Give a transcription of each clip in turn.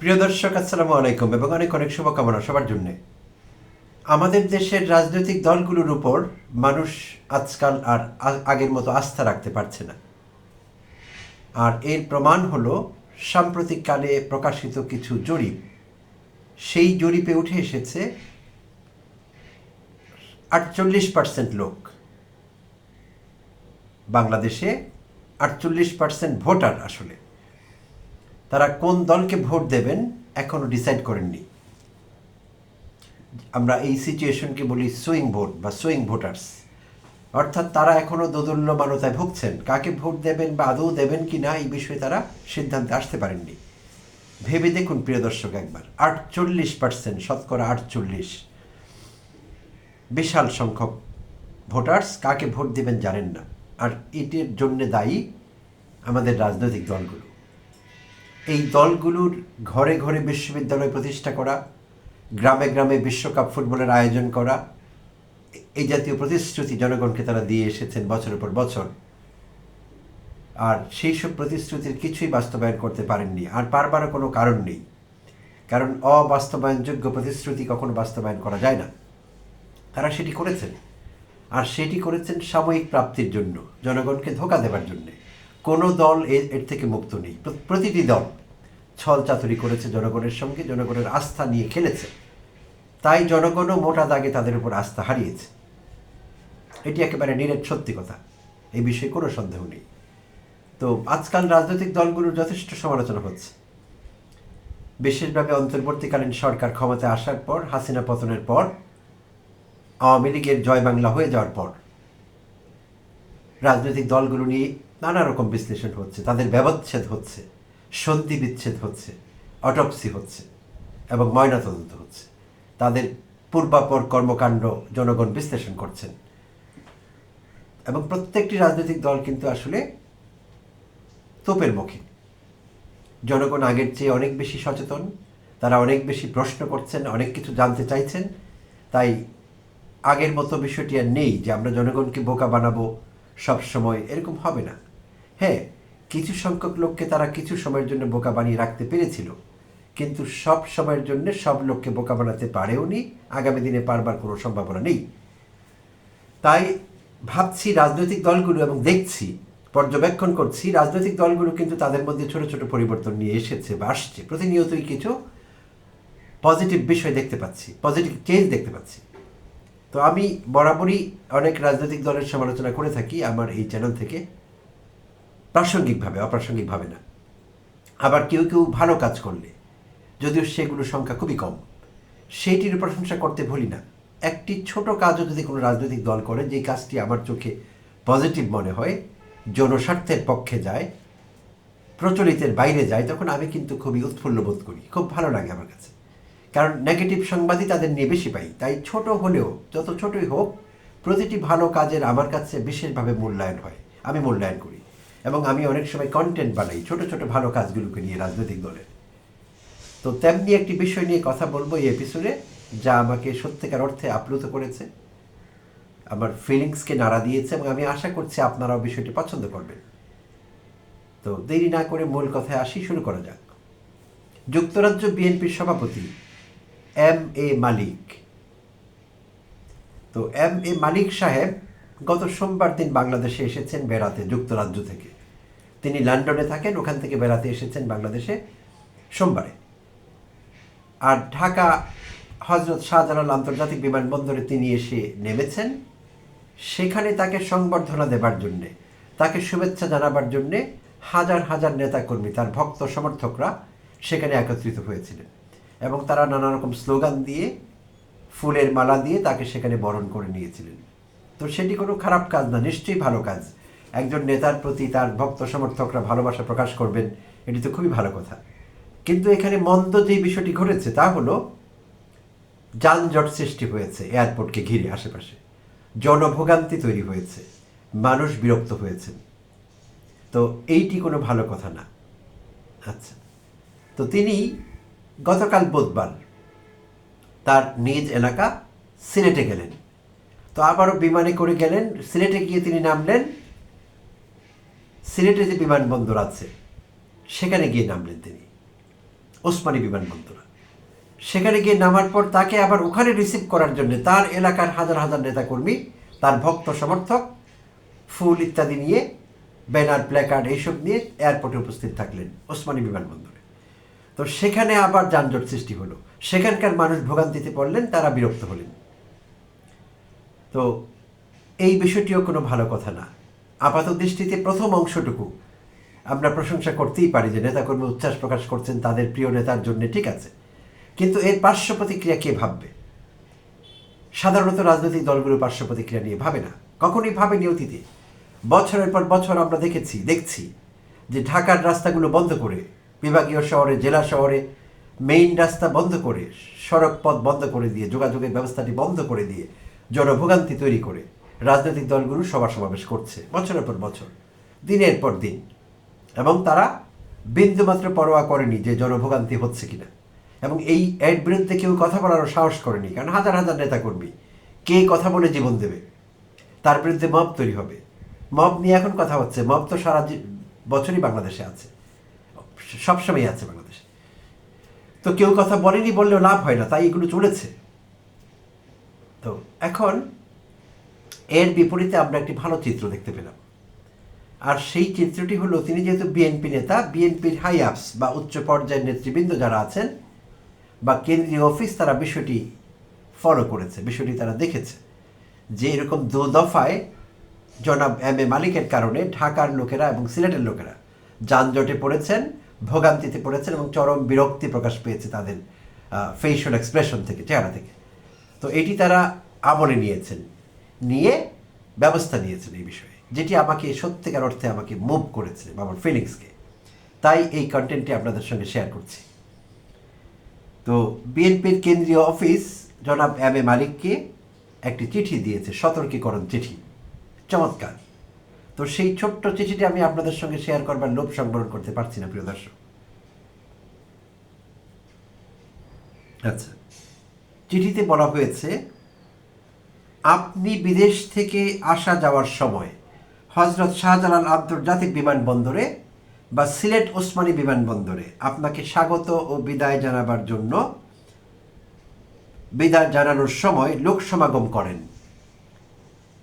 প্রিয় দর্শক, আসসালামু আলাইকুম এবং অনেক অনেক শুভকামনা সবার জন্যে। আমাদের দেশের রাজনৈতিক দলগুলোর উপর মানুষ আজকাল আর আগের মতো আস্থা রাখতে পারছে না। আর এর প্রমাণ হলো সাম্প্রতিককালে প্রকাশিত কিছু জরিপ। সেই জরিপে উঠে এসেছে আটচল্লিশ পার্সেন্ট লোক বাংলাদেশে আটচল্লিশ পার্সেন্ট ভোটার আসলে। তারা কোন দলকে ভোট দেবেন এখনও ডিসাইড করেননি। আমরা এই সিচুয়েশনকে বলি সুইং ভোট বা সুইং ভোটার্স অর্থাৎ তারা এখনও দোদুল্যমানতায় ভুগছেন। কাকে ভোট দেবেন বা আদৌ দেবেন কি না, এই বিষয়ে তারা সিদ্ধান্তে আসতে পারেননি। ভেবে দেখুন, প্রিয় দর্শক, একবার। আটচল্লিশ পার্সেন্ট শতকরা আটচল্লিশ বিশাল সংখ্যক ভোটার্স কাকে ভোট দেবেন জানেন না। আর এটির জন্য দায়ী আমাদের রাজনৈতিক দলগুলো। এই দলগুলোর ঘরে ঘরে বিশ্ববিদ্যালয় প্রতিষ্ঠা করা, গ্রামে গ্রামে বিশ্বকাপ ফুটবলের আয়োজন করা এই জাতীয় প্রতিশ্রুতি জনগণকে তারা দিয়ে এসেছেন বছরের পর বছর। আর সেই সব প্রতিশ্রুতির কিছুই বাস্তবায়ন করতে পারেননি। আর পারবারও কোনো কারণ নেই। কারণ অবাস্তবায়নযোগ্য প্রতিশ্রুতি কখনো বাস্তবায়ন করা যায় না। তারা সেটি করেছেন। আর সেটি করেছেন সাময়িক প্রাপ্তির জন্য, জনগণকে ধোকা দেবার জন্য। কোনো দল এর থেকে মুক্ত নেই। প্রতিটি দল ছল চাতুরি করেছে, জনগণের সঙ্গে জনগণের আস্থা নিয়ে খেলেছে। তাই জনগণও মোটা দাগে তাদের উপর আস্থা হারিয়েছে। এটি একেবারে নিরেট সত্যি কথা। এই বিষয়ে কোনো সন্দেহ নেই। তো আজকাল রাজনৈতিক দলগুলোর যথেষ্ট সমালোচনা হচ্ছে। বিশেষভাবে অন্তর্বর্তীকালীন সরকার ক্ষমতায় আসার পর, হাসিনা পতনের পর, আওয়ামী লীগের জয় বাংলা হয়ে যাওয়ার পর, রাজনৈতিক দলগুলো নিয়ে নানা রকম বিশ্লেষণ হচ্ছে, তাদের ব্যবচ্ছেদ হচ্ছে, সন্ধি বিচ্ছেদ হচ্ছে, অটপসি হচ্ছে এবং ময়নাতদন্ত হচ্ছে। তাদের পূর্বাপর কর্মকাণ্ড জনগণ বিশ্লেষণ করছেন। এবং প্রত্যেকটি রাজনৈতিক দল কিন্তু আসলে তোপের মুখে। জনগণ আগের চেয়ে অনেক বেশি সচেতন, তারা অনেক বেশি প্রশ্ন করছেন, অনেক কিছু জানতে চাইছেন। তাই আগের মতো বিষয়টি আর নেই যে আমরা জনগণকে বোকা বানাবো সব সময় এরকম হবে না। হ্যাঁ কিছু সংখ্যক লোককে তারা কিছু সময়ের জন্য বোকা বানিয়ে রাখতে পেরেছিল। কিন্তু সব সময়ের জন্য সব লোককে বোকা বানাতে পারেও নি আগামী দিনে পারবার কোনো সম্ভাবনা নেই। তাই ভাবছি রাজনৈতিক দলগুলো এবং দেখছি, পর্যবেক্ষণ করছি, রাজনৈতিক দলগুলো কিন্তু তাদের মধ্যে ছোট ছোট পরিবর্তন নিয়ে এসেছে বা আসছে। প্রতিনিয়তই কিছু পজিটিভ বিষয় দেখতে পাচ্ছি পজিটিভ চেঞ্জ দেখতে পাচ্ছি। তো আমি বরাবরই অনেক রাজনৈতিক দলের সমালোচনা করে থাকি আমার এই চ্যানেল থেকে। প্রাসঙ্গিকভাবে, অপ্রাসঙ্গিকভাবে না। আবার কেউ কেউ ভালো কাজ করলে, যদিও সেগুলোর সংখ্যা খুবই কম, সেইটির প্রশংসা করতে ভুলি না। একটি ছোট কাজও যদি কোনো রাজনৈতিক দল করে যে কাজটি আমার চোখে পজিটিভ মনে হয়, জনস্বার্থের পক্ষে যায়, প্রচলিতের বাইরে যায়, তখন আমি কিন্তু খুবই উৎফুল্ল বোধ করি। খুব ভালো লাগে আমার কাছে। কারণ নেগেটিভ সংবাদই তাদের নিয়ে বেশি পাই। তাই ছোট হলেও, যত ছোটই হোক, প্রতিটি ভালো কাজের আমার কাছে বিশেষভাবে মূল্যায়ন হয়। আমি মূল্যায়ন করি। এবং আমি অনেক সময় কন্টেন্ট বানাই, ছোট ছোট ভালো কাজগুলোকে নিয়ে রাজনৈতিক দলের তো তেমনি একটি বিষয় নিয়ে কথা বলব এই এপিসোডে যা আমাকে সত্যিকার অর্থে আপ্লুত করেছে, আমার ফিলিংসকে নাড়া দিয়েছে এবং আমি আশা করছি আপনারাও বিষয়টি পছন্দ করবেন। তো দেরি না করে মূল কথায় আসি, শুরু করা যাক। যুক্তরাজ্য বিএনপির সভাপতি এম এ মালিক। তো এম এ মালিক সাহেব গত সোমবার দিন বাংলাদেশে এসেছেন বেড়াতে যুক্তরাজ্য থেকে। তিনি লন্ডনে থাকেন, ওখান থেকে বেড়াতে এসেছেন বাংলাদেশে সোমবারে। আর ঢাকা হজরত শাহজালাল আন্তর্জাতিক বিমানবন্দরে তিনি এসে নেমেছেন। সেখানে তাকে সংবর্ধনা দেবার জন্যে, তাকে শুভেচ্ছা জানাবার জন্যে হাজার হাজার নেতাকর্মী, তার ভক্ত সমর্থকরা সেখানে একত্রিত হয়েছিলেন এবং তারা নানা রকম স্লোগান দিয়ে, ফুলের মালা দিয়ে তাকে সেখানে বরণ করে নিয়েছিলেন। তো সেটি কোনো খারাপ কাজ না, নিশ্চয়ই ভালো কাজ। একজন নেতার প্রতি তার ভক্ত সমর্থকরা ভালোবাসা প্রকাশ করবেন, এটি তো খুবই ভালো কথা। কিন্তু এখানে মন্দ যে বিষয়টি ঘটেছে, তা হলো যানজট সৃষ্টি হয়েছে এয়ারপোর্টকে ঘিরে আশেপাশে। জনভোগান্তি তৈরি হয়েছে, মানুষ বিরক্ত হয়েছেন। তো এইটি কোনো ভালো কথা না। আচ্ছা তো তিনি গতকাল বুধবার তার নিজ এলাকা সিলেটে গেলেন। তো আবারও বিমানে করে গেলেন, সিলেটে গিয়ে তিনি নামলেন সিলেটে যে বিমানবন্দর আছে, সেখানে গিয়ে নামলেন তিনি। ওসমানী বিমানবন্দর। সেখানে গিয়ে নামার পর তাকে আবার ওখানে রিসিভ করার জন্য তার এলাকার হাজার হাজার নেতাকর্মী, তার ভক্ত সমর্থক, ফুল ইত্যাদি নিয়ে, ব্যানার, প্ল্যাকার্ড এইসব নিয়ে এয়ারপোর্টে উপস্থিত থাকলেন ওসমানী বিমানবন্দরে। তো সেখানে আবার যানজট সৃষ্টি হলো। সেখানকার মানুষ ভোগান্তিতে পড়লেন, তারা বিরক্ত হলেন। তো এই বিষয়টিও কোনো ভালো কথা না। আপাত দৃষ্টিতে প্রথম অংশটুকু। আমরা প্রশংসা করতেই পারি যে নেতাকর্মী উচ্ছ্বাস প্রকাশ করছেন তাদের প্রিয় নেতার জন্য, ঠিক আছে। কিন্তু এর পার্শ্ব প্রতিক্রিয়া কে ভাববে? সাধারণত রাজনৈতিক দলগুলো পার্শ্ব প্রতিক্রিয়া নিয়ে ভাবে না। কখনই ভাবেনি অতীতে। বছরের পর বছর আমরা দেখেছি, দেখছি যে ঢাকার রাস্তাগুলো বন্ধ করে, বিভাগীয় শহরে, জেলা শহরে মেইন রাস্তা বন্ধ করে, সড়ক পথ বন্ধ করে দিয়ে, যোগাযোগের ব্যবস্থাটি বন্ধ করে দিয়ে জনভোগান্তি তৈরি করে রাজনৈতিক দলগুলো সভা সমাবেশ করছে, বছরের পর বছর, দিনের পর দিন। এবং তারা বিন্দুমাত্র পরোয়া করেনি যে জনভোগান্তি হচ্ছে কিনা। এবং এই এর বিরুদ্ধে কেউ কথা বলারও সাহস করেনি, কারণ হাজার হাজার নেতাকর্মী, কে কথা বলে জীবন দেবে? তার বিরুদ্ধে মব তৈরি হবে। মব নিয়ে এখন কথা হচ্ছে, মব তো সারা বছরই বাংলাদেশে আছে। সবসময় আছে বাংলাদেশে। তো কেউ কথা বলেনি বললেও লাভ হয় না, তাই এগুলো চলেছে। তো এখন এর বিপরীতে আমরা একটি ভালো চিত্র দেখতে পেলাম। আর সেই চিত্রটি হলো, তিনি যেহেতু বিএনপি নেতা বিএনপির হাই আপস বা উচ্চ পর্যায়ের নেতৃবৃন্দ যারা আছেন বা কেন্দ্রীয় অফিস, তারা বিষয়টি ফলো করেছে, বিষয়টি তারা দেখেছে। যে এরকম দু দফায় জনাব এম এ মালিকের কারণে ঢাকার লোকেরা এবং সিলেটের লোকেরা যানজটে পড়েছেন, ভোগান্তিতে পড়েছেন এবং চরম বিরক্তি প্রকাশ পেয়েছে তাদের ফেশিয়াল এক্সপ্রেশন থেকে, চেহারা থেকে। তো এটি তারা আমলে নিয়েছেন। নিয়ে ব্যবস্থা নিয়েছেন এই বিষয়ে, যেটি আমাকে সত্যিকার অর্থে আমাকে মুভ করেছে, আমার ফিলিংসকে তাই এই কন্টেন্টটি আপনাদের সঙ্গে শেয়ার করছি। তো বিএনপির কেন্দ্রীয় অফিস জনাব এম এ মালিককে একটি চিঠি দিয়েছে, সতর্কীকরণ চিঠি। চমৎকার। তো সেই ছোট্ট চিঠিটি আমি আপনাদের সঙ্গে শেয়ার করবার লোভ সংবরণ করতে পারছি না, প্রিয় দর্শক। আচ্ছা। চিঠিতে বলা হয়েছে আপনি বিদেশ থেকে আসা যাওয়ার সময় হজরত শাহজালাল আন্তর্জাতিক বিমানবন্দরে বা সিলেট ওসমানী বিমানবন্দরে আপনাকে স্বাগত ও বিদায় জানাবার জন্য বিদায় জানানোর সময় লোক সমাগম করেন।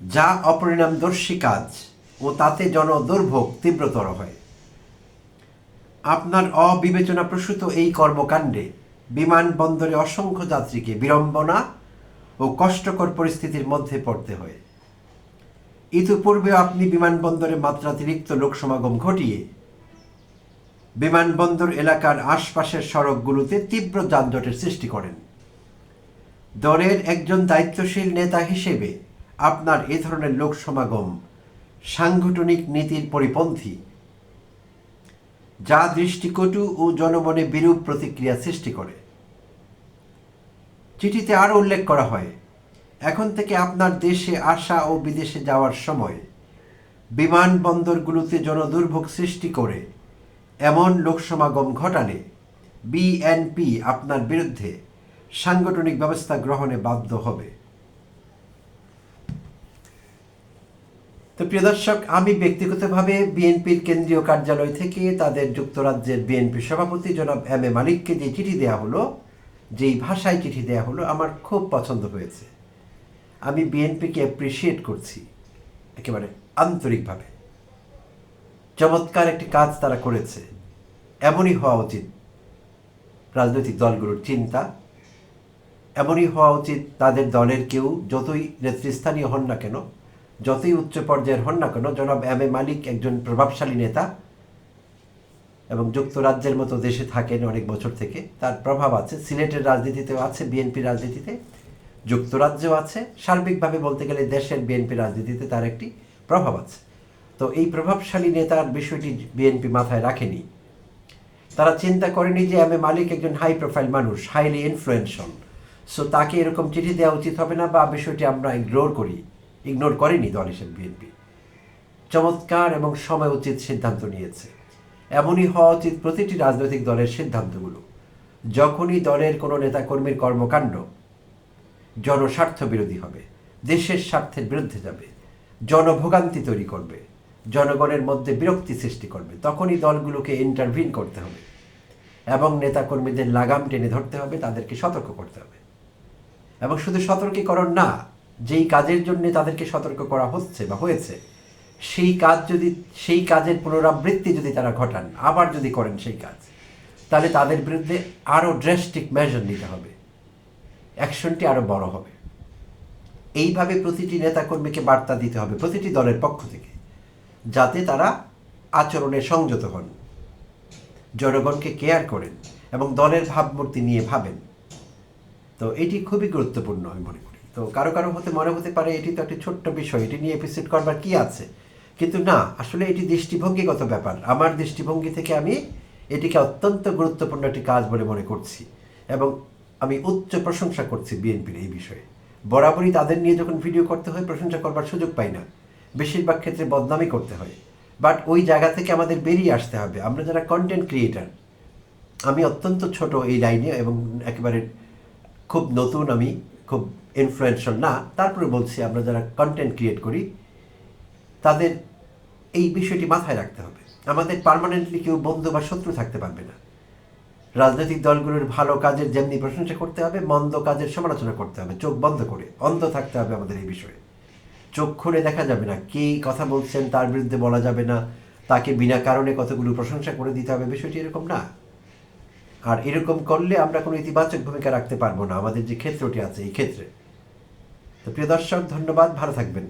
যা অপরিণামদর্শী কাজ ও তাতে জনদুর্ভোগ তীব্রতর হয়। আপনার অবিবেচনাপ্রসূত এই কর্মকাণ্ডে বিমানবন্দরে অসংখ্য যাত্রীকে বিড়ম্বনা ও কষ্টকর পরিস্থিতির মধ্যে পড়তে হয়। ইতিপূর্বে আপনি বিমানবন্দরে মাত্রাতিরিক্ত লোক সমাগম ঘটিয়ে বিমানবন্দর এলাকার আশপাশের সড়কগুলোতে তীব্র যানজটের সৃষ্টি করেন। দলের একজন দায়িত্বশীল নেতা হিসেবে আপনার এ ধরনের লোক সমাগম সাংগঠনিক নীতির পরিপন্থী, যা দৃষ্টিকটু ও জনমনে বিরূপ প্রতিক্রিয়া সৃষ্টি করে। চিঠিতে আরও উল্লেখ করা হয়, এখন থেকে আপনার দেশে আসা ও বিদেশে যাওয়ার সময় বিমানবন্দরগুলোতে জনদুর্ভোগ সৃষ্টি করে এমন লোকসমাগম ঘটালে বিএনপি আপনার বিরুদ্ধে সাংগঠনিক ব্যবস্থা গ্রহণে বাধ্য হবে। তো প্রিয় দর্শক, আমি ব্যক্তিগতভাবে বিএনপির কেন্দ্রীয় কার্যালয় থেকে তাদের যুক্তরাজ্যের বিএনপি সভাপতি জনাব এম এ মালিককে যে চিঠি দেওয়া হলো যেই ভাষায় চিঠি দেওয়া হলো আমার খুব পছন্দ হয়েছে। আমি বিএনপিকে অ্যাপ্রিসিয়েট করছি, একেবারে আন্তরিকভাবে। চমৎকার একটি কাজ তারা করেছে, এমনই হওয়া উচিত রাজনৈতিক দলগুলোর চিন্তা, এমনই হওয়া উচিত তাদের দলের কেউ যতই নেতৃস্থানীয় হন না কেন, যতই উচ্চ পর্যায়ের হন না কেন, জনাব এম এ মালিক একজন প্রভাবশালী নেতা এবং যুক্তরাজ্যের মতো দেশে থাকেন অনেক বছর থেকে। তার প্রভাব আছে সিলেটের রাজনীতিতেও আছে, বিএনপি রাজনীতিতে। যুক্তরাজ্যেও আছে। সার্বিকভাবে বলতে গেলে দেশের বিএনপি রাজনীতিতে তার একটি প্রভাব আছে। তো এই প্রভাবশালী নেতার বিষয়টি বিএনপি মাথায় রাখেনি। তারা চিন্তা করেনি যে এ মালিক একজন হাই প্রোফাইল মানুষ হাইলি ইনফ্লুয়েন্সিয়াল সো তাকে এরকম চিঠি দেওয়া উচিত হবে না বা বিষয়টি আমরা ইগনোর করি। ইগনোর করেনি দল হিসেবে বিএনপি। চমৎকার এবং সময় উচিত সিদ্ধান্ত নিয়েছে। এমনই হওয়া উচিত প্রতিটি রাজনৈতিক দলের সিদ্ধান্তগুলো। যখনই দলের কোনো নেতাকর্মীর কর্মকাণ্ড জনস্বার্থ বিরোধী হবে, দেশের স্বার্থের বিরুদ্ধে যাবে, জনভোগান্তি তৈরি করবে, জনগণের মধ্যে বিরক্তি সৃষ্টি করবে, তখনই দলগুলোকে ইন্টারভিন করতে হবে এবং নেতাকর্মীদের লাগাম টেনে ধরতে হবে, তাদেরকে সতর্ক করতে হবে। এবং শুধু সতর্কীকরণ না, যেই কাজের জন্য তাদেরকে সতর্ক করা হচ্ছে বা হয়েছে সেই কাজ যদি, সেই কাজের পুনরাবৃত্তি যদি তারা ঘটান, আবার যদি করেন সেই কাজ, তাহলে তাদের বিরুদ্ধে আরও ড্রেস্টিক মেজার নিতে হবে। অ্যাকশনটি আরও বড় হবে। এইভাবে প্রতিটি নেতাকর্মীকে বার্তা দিতে হবে প্রতিটি দলের পক্ষ থেকে, যাতে তারা আচরণে সংযত হন। জনগণকে কেয়ার করেন এবং দলের ভাবমূর্তি নিয়ে ভাবেন। তো এটি খুবই গুরুত্বপূর্ণ আমি মনে করি। তো কারও কারও হতে মনে হতে পারে, এটি তো একটি ছোট্ট বিষয়, এটি নিয়ে এপিসোড করবার কি আছে? কিন্তু না, আসলে এটি দৃষ্টিভঙ্গিগত ব্যাপার। আমার দৃষ্টিভঙ্গি থেকে আমি এটিকে অত্যন্ত গুরুত্বপূর্ণ একটি কাজ বলে মনে করছি এবং আমি উচ্চ প্রশংসা করছি বিএনপির এই বিষয়ে। বরাবরই তাদের নিয়ে যখন ভিডিও করতে হয়, প্রশংসা করবার সুযোগ পাই না। বেশিরভাগ ক্ষেত্রে বদনামই করতে হয়। বাট ওই জায়গা থেকে আমাদের বেরিয়ে আসতে হবে। আমরা যারা কন্টেন্ট ক্রিয়েটার আমি অত্যন্ত ছোট এই লাইনে এবং একেবারে খুব নতুন আমি, খুব ইনফ্লুয়েন্সিয়াল না, তারপরে বলছি আমরা যারা কন্টেন্ট ক্রিয়েট করি তাদের এই বিষয়টি মাথায় রাখতে হবে। আমাদের পার্মানেন্টলি কেউ বন্ধু বা শত্রু থাকতে পারবে না। রাজনৈতিক দলগুলোর ভালো কাজের যেমনি প্রশংসা করতে হবে, মন্দ কাজের সমালোচনা করতে হবে, চোখ বন্ধ করে, অন্ধ থাকতে হবে আমাদের এই বিষয়ে। চোখ খুলে দেখা যাবে না কে কথা বলছেন, তার বিরুদ্ধে বলা যাবে না, তাকে বিনা কারণে কতগুলো প্রশংসা করে দিতে হবে, বিষয়টি এরকম না। আর এরকম করলে আমরা কোনো ইতিবাচক ভূমিকা রাখতে পারব না, আমাদের যে ক্ষেত্রটি আছে এই ক্ষেত্রে। তো প্রিয় দর্শক, ধন্যবাদ, ভালো থাকবেন।